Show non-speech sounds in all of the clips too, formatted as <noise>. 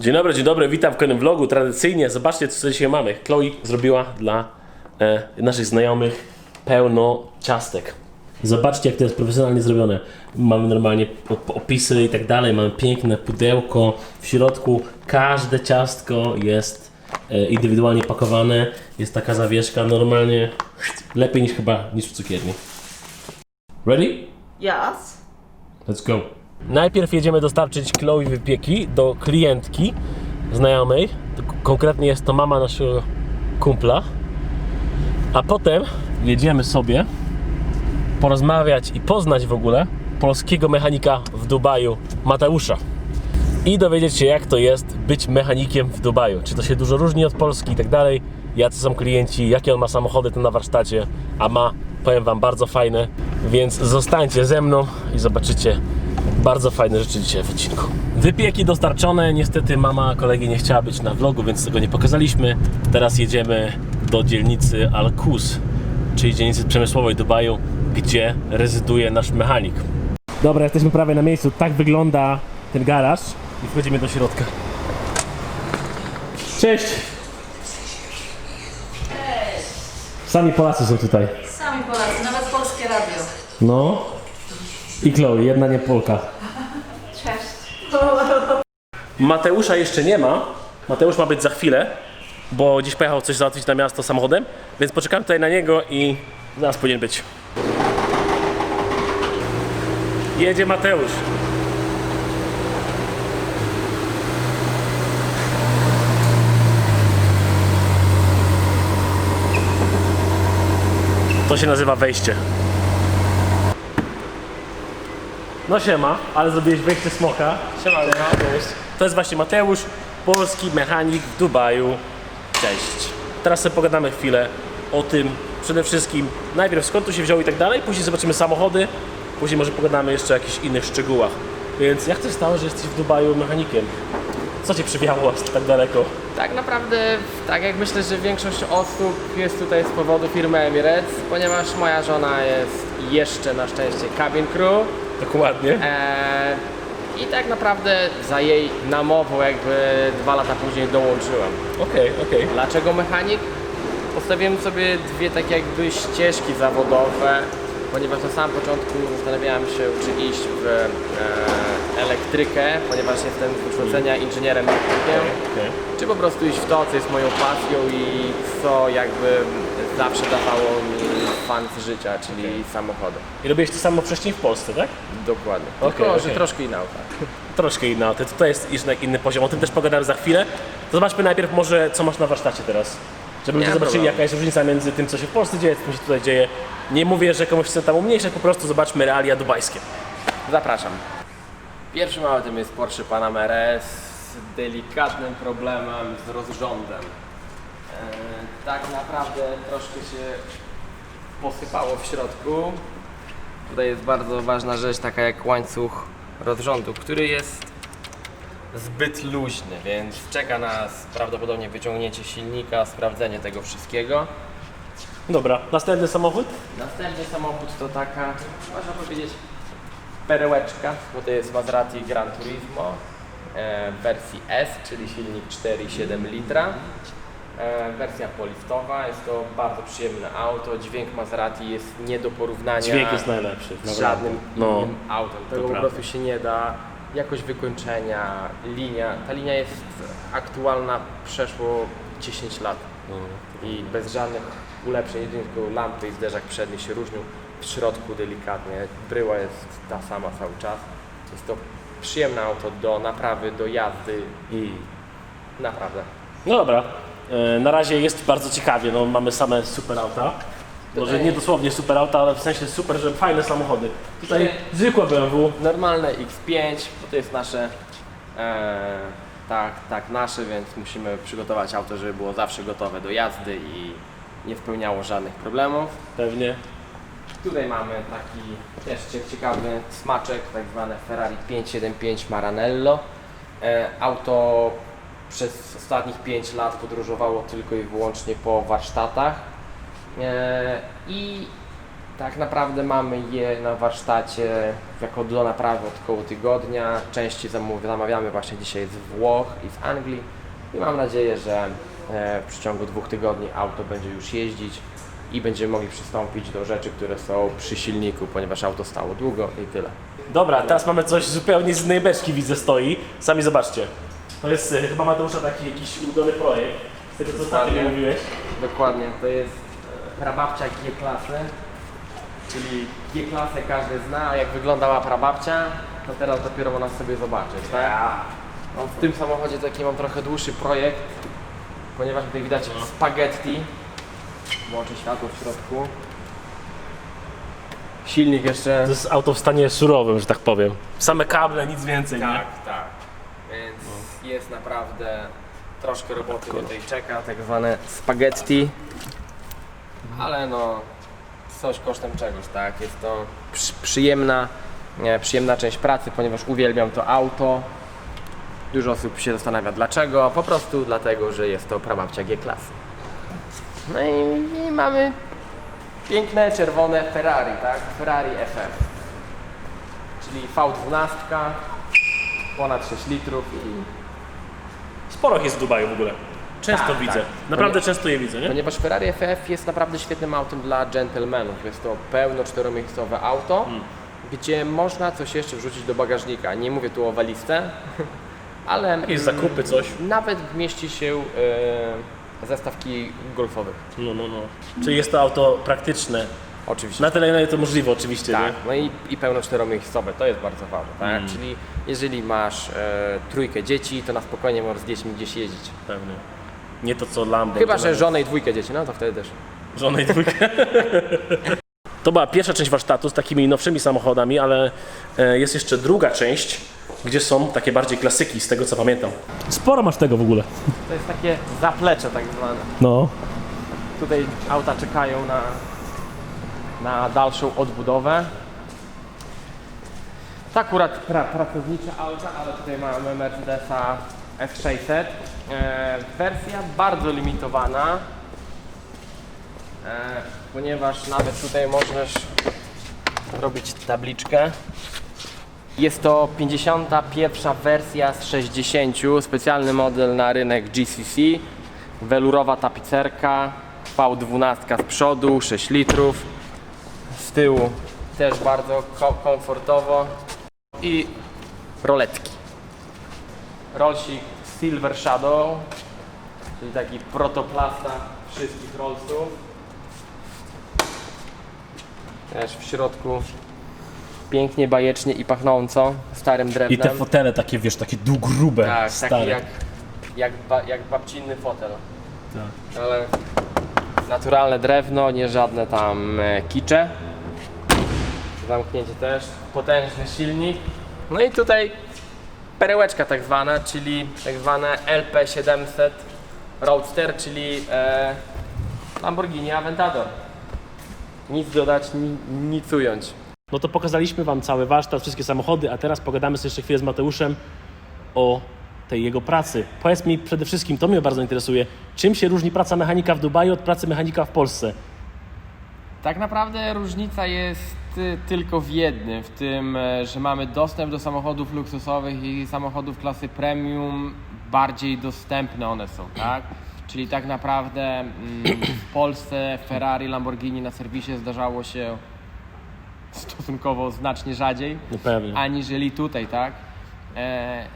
Dzień dobry, dzień dobry, witam w kolejnym vlogu. Tradycyjnie, zobaczcie co dzisiaj mamy. Chloe zrobiła dla e, naszych znajomych pełno ciastek. Zobaczcie jak to jest profesjonalnie zrobione. Mamy normalnie op- opisy i tak dalej, mamy piękne pudełko. W środku każde ciastko jest e, indywidualnie pakowane. Jest taka zawieszka normalnie lepiej niż chyba niż w cukierni. Ready? Yes. Let's go. Najpierw jedziemy dostarczyć Chloe wypieki do klientki znajomej. Konkretnie jest to mama naszego kumpla. A potem jedziemy sobie porozmawiać i poznać w ogóle polskiego mechanika w Dubaju, Mateusza. I dowiedzieć się, jak to jest być mechanikiem w Dubaju. Czy to się dużo różni od Polski i tak dalej. Jacy są klienci, jakie on ma samochody tu na warsztacie. A ma, powiem Wam, bardzo fajne. Więc zostańcie ze mną i zobaczycie bardzo fajne rzeczy dzisiaj w odcinku. Wypieki dostarczone. Niestety mama kolegi nie chciała być na vlogu, więc tego nie pokazaliśmy. Teraz jedziemy do dzielnicy Al-Qus, czyli dzielnicy przemysłowej Dubaju, gdzie rezyduje nasz mechanik. Dobra, jesteśmy prawie na miejscu. Tak wygląda ten garaż i wchodzimy do środka. Cześć! Sami Polacy są tutaj. Sami Polacy, nawet polskie radio. No. I Chloe, jedna nie Polka. Cześć. Mateusza jeszcze nie ma. Mateusz ma być za chwilę, bo dziś pojechał coś załatwić na miasto samochodem, więc poczekam tutaj na niego i zaraz powinien być. Jedzie Mateusz. To się nazywa wejście. No siema, ale zrobiłeś wejście smoka. Siema, cześć. To jest właśnie Mateusz, polski mechanik w Dubaju. Cześć. Teraz sobie pogadamy chwilę o tym przede wszystkim najpierw skąd tu się wziął i tak dalej, później zobaczymy samochody, później może pogadamy jeszcze o jakichś innych szczegółach. Więc jak to się stało, że jesteś w Dubaju mechanikiem? Co cię przywiało aż tak daleko? Tak naprawdę, tak jak myślę, że większość osób jest tutaj z powodu firmy Emirates, ponieważ moja żona jest jeszcze na szczęście cabin crew Dokładnie. eee, i tak naprawdę za jej namową jakby dwa lata później dołączyłem. Okej, okej. Dlaczego mechanik? Postawiłem sobie dwie takie jakby ścieżki zawodowe, ponieważ na samym początku zastanawiałem się, czy iść w e, elektrykę, ponieważ jestem z wykształcenia inżynierem elektrykiem, Okej. czy po prostu iść w to, co jest moją pasją i co jakby zawsze dawało mi fan z życia, czyli samochody. I robiłeś to samo wcześniej w Polsce, tak? Dokładnie. Okej, Tylko, że okej. troszkę inna auta. Troszkę inna, to tutaj jest jednak inny poziom, o tym też pogadamy za chwilę. To zobaczmy najpierw może, co masz na warsztacie teraz. Żeby ludzie zobaczyli, problemu. jaka jest różnica między tym, co się w Polsce dzieje, tym, co się tutaj dzieje. Nie mówię, że komuś chcę tam umniejszać, po prostu zobaczmy realia dubajskie. Zapraszam. Pierwszym autem jest Porsche Panamera z delikatnym problemem z rozrządem. Tak naprawdę troszkę się posypało w środku. Tutaj jest bardzo ważna rzecz, taka jak łańcuch rozrządu, który jest zbyt luźny, więc czeka nas prawdopodobnie wyciągnięcie silnika, sprawdzenie tego wszystkiego. Dobra, następny samochód? Następny samochód to taka, można powiedzieć, perełeczka, bo to jest Maserati Gran Turismo e, w wersji S, czyli silnik 4,7 litra. E, wersja poliftowa, jest to bardzo przyjemne auto. Dźwięk Maserati jest nie do porównania Dźwięk jest najlepszy. z naprawdę. żadnym No, innym autem. Tego po prawda. prostu się nie da. Jakość wykończenia, linia. Ta linia jest aktualna przeszło 10 lat no. i bez żadnych ulepszeń, jedynie tylko lampy i zderzak przedni się różnią. W środku delikatnie, bryła jest ta sama cały czas. Jest to przyjemne auto do naprawy, do jazdy i naprawdę. no dobra, na razie jest bardzo ciekawie, no, mamy same super auta. Może nie dosłownie super auta, ale w sensie super, że fajne samochody. Tutaj zwykłe BMW, Normalne X5, bo to jest nasze, e, tak, tak nasze, więc musimy przygotować auto, żeby było zawsze gotowe do jazdy i nie spełniało żadnych problemów. pewnie. Tutaj mamy taki też cie- ciekawy smaczek, tak zwane Ferrari 575 Maranello. E, auto przez ostatnich 5 lat podróżowało tylko i wyłącznie po warsztatach. E, I Tak naprawdę mamy je na warsztacie jako do naprawy od około tygodnia. Części zamawiamy właśnie dzisiaj z Włoch i z Anglii i mam nadzieję, że e, w przeciągu dwóch tygodni auto będzie już jeździć i będziemy mogli przystąpić do rzeczy, które są przy silniku, ponieważ auto stało długo i tyle. Dobra, teraz mamy coś zupełnie z innej beczki, widzę, stoi. Sami zobaczcie. To jest e, chyba Mateusza taki jakiś ulubiony projekt. Z tego co ostatnio Dokładnie. mówiłeś. Dokładnie, to jest e, prababcia G-klasy, czyli G-klasę każdy zna, a jak wyglądała prababcia, to teraz dopiero można sobie zobaczyć, tak? No, w tym samochodzie taki mam trochę dłuższy projekt, ponieważ tutaj widać spaghetti, włączę światło w środku. Silnik jeszcze... To jest auto w stanie surowym, że tak powiem. Same kable, nic więcej, nie? Tak, tak. Jest naprawdę troszkę roboty tutaj czeka, tak zwane spaghetti. Ale no, coś kosztem czegoś, tak? Jest to przy, przyjemna, nie, przyjemna część pracy, ponieważ uwielbiam to auto. Dużo osób się zastanawia dlaczego. Po prostu dlatego, że jest to prababcia G-klasy. No i, i mamy piękne czerwone Ferrari, tak? Ferrari FF. Czyli V12, ponad 6 litrów i Sporo jest w Dubaju w ogóle. Często Tak, widzę. tak. Naprawdę Ponie- często je widzę, nie? Ponieważ Ferrari FF jest naprawdę świetnym autem dla gentlemanów. Jest to pełno czteromiejscowe auto, Hmm. gdzie można coś jeszcze wrzucić do bagażnika. Nie mówię tu o walizce, <laughs> ale Jakieś zakupy, coś. nawet mieści się e, zestawki golfowych. No, no, no. Czyli jest to auto praktyczne. Oczywiście. Na tyle, na ile to możliwe oczywiście, Tak, nie? no i, i pełno czteromiejscowe, to jest bardzo ważne, tak? Mm. Czyli jeżeli masz e, trójkę dzieci, to na spokojnie możesz z dziećmi gdzieś jeździć. Pewnie. Nie to co Lambo. Chyba, że nawet żonę i dwójkę dzieci, no to wtedy też. Żonę i dwójkę. <laughs> To była pierwsza część warsztatu z takimi nowszymi samochodami, ale e, jest jeszcze druga część, gdzie są takie bardziej klasyki, z tego co pamiętam. Sporo masz tego w ogóle. To jest takie zaplecze tak zwane. No. Tutaj auta czekają na, na dalszą odbudowę. To akurat pra, pracownicze auta, ale tutaj mamy Mercedesa F600. E, wersja bardzo limitowana, e, ponieważ nawet tutaj możesz robić tabliczkę. Jest to 51 wersja z 60, specjalny model na rynek GCC, welurowa tapicerka, V12 z przodu, 6 litrów, tyłu też bardzo ko- komfortowo i roletki. Rolsik Silver Shadow, czyli taki protoplasta wszystkich rollsów. Też w środku pięknie, bajecznie i pachnąco, starym drewnem. I te fotele takie, wiesz, takie du- grube, Tak, stare. taki jak, jak, ba, jak babcinny fotel. Tak. Ale naturalne drewno, nie żadne tam e, kicze. Zamknięcie też, potężny silnik. No i tutaj perełeczka tak zwana, czyli tak zwane LP700 Roadster, czyli e, Lamborghini Aventador. Nic dodać, ni, nic ująć. No to pokazaliśmy Wam cały warsztat, wszystkie samochody, a teraz pogadamy sobie jeszcze chwilę z Mateuszem o tej jego pracy. Powiedz mi przede wszystkim, to mnie bardzo interesuje, czym się różni praca mechanika w Dubaju od pracy mechanika w Polsce? Tak naprawdę różnica jest tylko w jednym, w tym, e, że mamy dostęp do samochodów luksusowych i samochodów klasy premium, bardziej dostępne one są, tak? Czyli tak naprawdę mm, w Polsce Ferrari, Lamborghini na serwisie zdarzało się stosunkowo znacznie rzadziej No aniżeli tutaj, tak? E,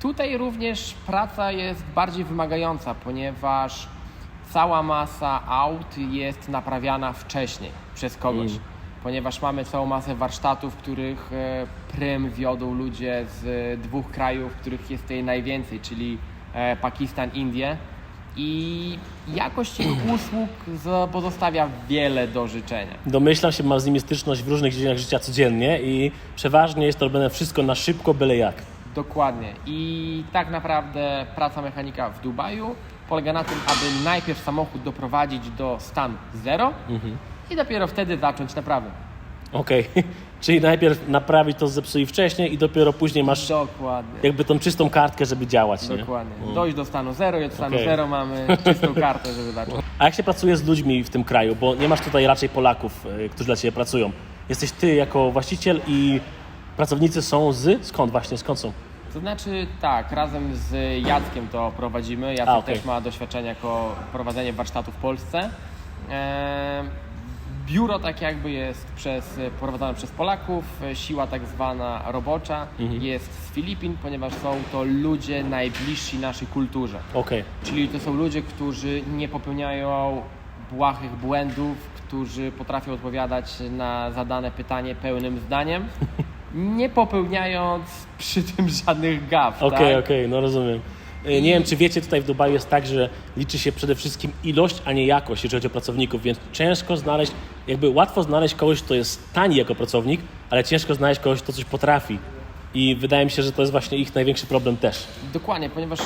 tutaj również praca jest bardziej wymagająca, ponieważ cała masa aut jest naprawiana wcześniej przez kogoś. Mm. Ponieważ mamy całą masę warsztatów, których e, prym wiodą ludzie z e, dwóch krajów, których jest tutaj najwięcej, czyli e, Pakistan, Indie. I jakość ich <clears throat> usług pozostawia wiele do życzenia. Domyślam się, mam z nimi styczność w różnych dziedzinach życia codziennie i przeważnie jest to robione wszystko na szybko, byle jak. Dokładnie. I tak naprawdę praca mechanika w Dubaju polega na tym, aby najpierw samochód doprowadzić do stanu zero i dopiero wtedy zacząć naprawę. Okej. <laughs> Czyli najpierw naprawić to, co zepsuli wcześniej i dopiero później masz Dokładnie. jakby tą czystą kartkę, żeby działać, nie? Dokładnie. Dojść do stanu zero i od stanu Okej. zero mamy <laughs> czystą kartę, żeby zacząć. A jak się pracuje z ludźmi w tym kraju? Bo nie masz tutaj raczej Polaków, y, którzy dla Ciebie pracują. Jesteś Ty jako właściciel i pracownicy są z... Skąd właśnie? Skąd są? To znaczy tak, razem z Jackiem to prowadzimy. Jacek A, okej. też ma doświadczenie jako prowadzenie warsztatu w Polsce. Biuro tak jakby jest przez, prowadzone przez Polaków, e, siła tak zwana robocza Mhm. jest z Filipin, ponieważ są to ludzie najbliżsi naszej kulturze. Okej. Czyli to są ludzie, którzy nie popełniają błahych błędów, którzy potrafią odpowiadać na zadane pytanie pełnym zdaniem, <laughs> nie popełniając przy tym żadnych gaf. Okej, tak? okej, no rozumiem. Y, Nie wiem, czy wiecie, tutaj w Dubaju jest tak, że liczy się przede wszystkim ilość, a nie jakość, jeżeli chodzi o pracowników, więc ciężko znaleźć, jakby łatwo znaleźć kogoś, kto jest tani jako pracownik, ale ciężko znaleźć kogoś, kto coś potrafi. I wydaje mi się, że to jest właśnie ich największy problem też. Dokładnie, ponieważ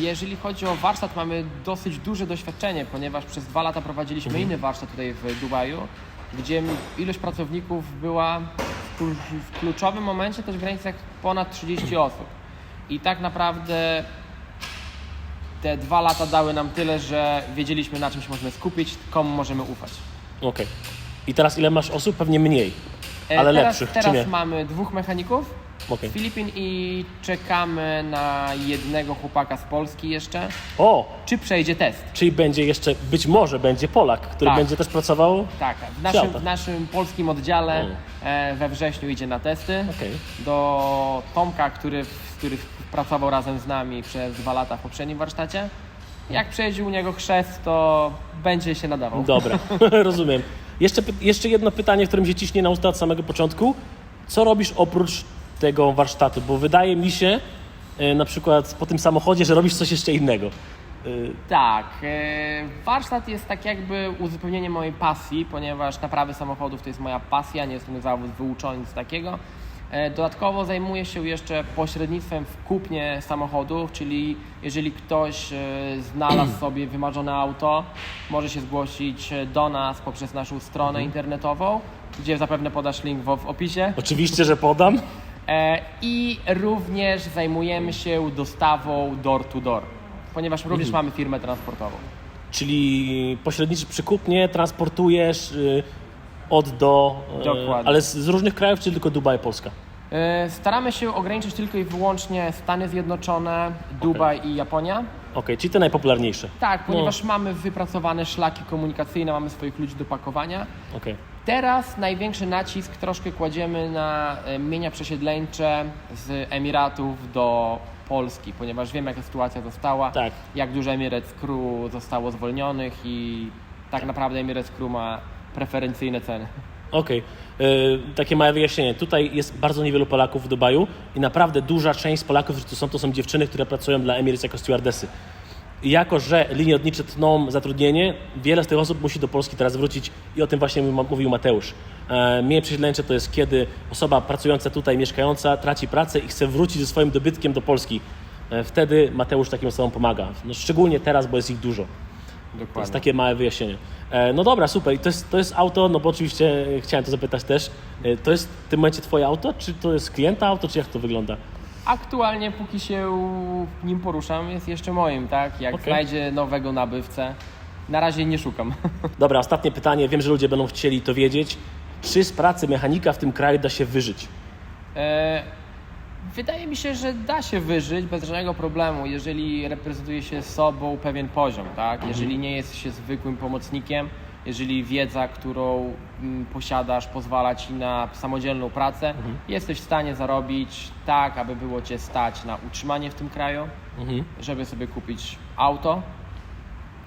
jeżeli chodzi o warsztat, mamy dosyć duże doświadczenie, ponieważ przez dwa lata prowadziliśmy Mhm. inny warsztat tutaj w Dubaju, gdzie ilość pracowników była w kluczowym momencie też w granicach ponad 30 osób. I tak naprawdę te dwa lata dały nam tyle, że wiedzieliśmy na czym się możemy skupić, komu możemy ufać. Okej. I teraz ile masz osób? Pewnie mniej, E, ale teraz, lepszych, teraz czy nie? mamy dwóch mechaników Okej. z Filipin i czekamy na jednego chłopaka z Polski jeszcze. O, Czy przejdzie test? czyli będzie jeszcze, być może będzie Polak, który Tak. będzie też pracował? Tak, w naszym, Świata. w naszym polskim oddziale e, we wrześniu idzie na testy. Okej. Do Tomka, który, który pracował razem z nami przez dwa lata w poprzednim warsztacie. Jak przejdzie u niego chrzest, to będzie się nadawał. Dobra, <laughs> <laughs> rozumiem. Jeszcze, jeszcze jedno pytanie, którym się ciśnie na usta od samego początku. Co robisz oprócz tego warsztatu? Bo wydaje mi się, e, na przykład po tym samochodzie, że robisz coś jeszcze innego. E, Tak, e, warsztat jest tak jakby uzupełnieniem mojej pasji, ponieważ naprawy samochodów to jest moja pasja, nie jestem zawód wyuczony nic takiego. E, Dodatkowo zajmuję się jeszcze pośrednictwem w kupnie samochodów, czyli jeżeli ktoś e, znalazł <clears throat> sobie wymarzone auto, może się zgłosić e, do nas poprzez naszą stronę internetową, gdzie zapewne podasz link w, opisie. Oczywiście, że podam. I również zajmujemy się dostawą door to door, ponieważ również mamy firmę transportową. Czyli pośredniczy przy kupnie, transportujesz y, od do. e, Dokładnie. Ale z, z różnych krajów, czy tylko Dubaj, Polska? E, Staramy się ograniczyć tylko i wyłącznie Stany Zjednoczone, Dubaj i Japonia. Okej, czyli te najpopularniejsze. Tak, ponieważ mamy wypracowane szlaki komunikacyjne, mamy swoich ludzi do pakowania. Okej. Teraz największy nacisk troszkę kładziemy na e, mienia przesiedleńcze z Emiratów do Polski, ponieważ wiem jaka sytuacja została, Tak. jak dużo Emirates Crew zostało zwolnionych i tak naprawdę Emirates Crew ma preferencyjne ceny. Okej, Y, takie małe wyjaśnienie. Tutaj jest bardzo niewielu Polaków w Dubaju i naprawdę duża część Polaków, którzy tu są, to są dziewczyny, które pracują dla Emirates jako stewardessy. I jako, że linie lotnicze tną zatrudnienie, wiele z tych osób musi do Polski teraz wrócić i o tym właśnie mówił Mateusz. E, Mienie przesiedleńcze to jest kiedy osoba pracująca tutaj, mieszkająca, traci pracę i chce wrócić ze swoim dobytkiem do Polski. E, Wtedy Mateusz takim osobom pomaga. No, szczególnie teraz, bo jest ich dużo. To jest Dokładnie. takie małe wyjaśnienie. E, No dobra, super. I to jest, to jest auto, no bo oczywiście e, chciałem to zapytać też. E, To jest w tym momencie twoje auto, czy to jest klienta auto, czy jak to wygląda? Aktualnie, póki się nim poruszam, jest jeszcze moim, tak? Jak Okej. znajdzie nowego nabywcę, na razie nie szukam. <laughs> Dobra, ostatnie pytanie. Wiem, że ludzie będą chcieli to wiedzieć. Czy z pracy mechanika w tym kraju da się wyżyć? E, wydaje mi się, że da się wyżyć bez żadnego problemu, jeżeli reprezentuje się sobą pewien poziom, tak? Jeżeli nie jest się zwykłym pomocnikiem, jeżeli wiedza, którą mm, posiadasz, pozwala ci na samodzielną pracę, jesteś w stanie zarobić tak, aby było cię stać na utrzymanie w tym kraju, Mhm. żeby sobie kupić auto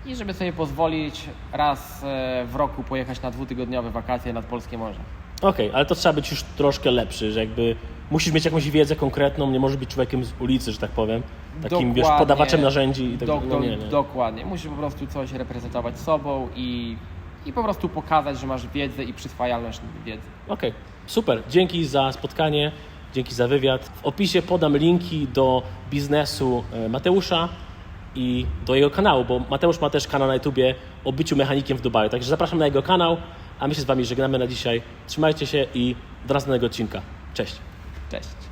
i żeby sobie pozwolić raz e, w roku pojechać na dwutygodniowe wakacje nad Polskie Morze. Okej, ale to trzeba być już troszkę lepszy, że jakby musisz mieć jakąś wiedzę konkretną, nie możesz być człowiekiem z ulicy, że tak powiem. Takim, wiesz, Dokładnie. podawaczem narzędzi i tak Do, dalej. No nie, nie. Dokładnie. Musisz po prostu coś reprezentować sobą i, i po prostu pokazać, że masz wiedzę i przyswajalność wiedzy. Okej, super. Dzięki za spotkanie, dzięki za wywiad. W opisie podam linki do biznesu e, Mateusza i do jego kanału, bo Mateusz ma też kanał na YouTubie o byciu mechanikiem w Dubaju. Także zapraszam na jego kanał. A my się z Wami żegnamy na dzisiaj. Trzymajcie się i do następnego odcinka. Cześć! Cześć.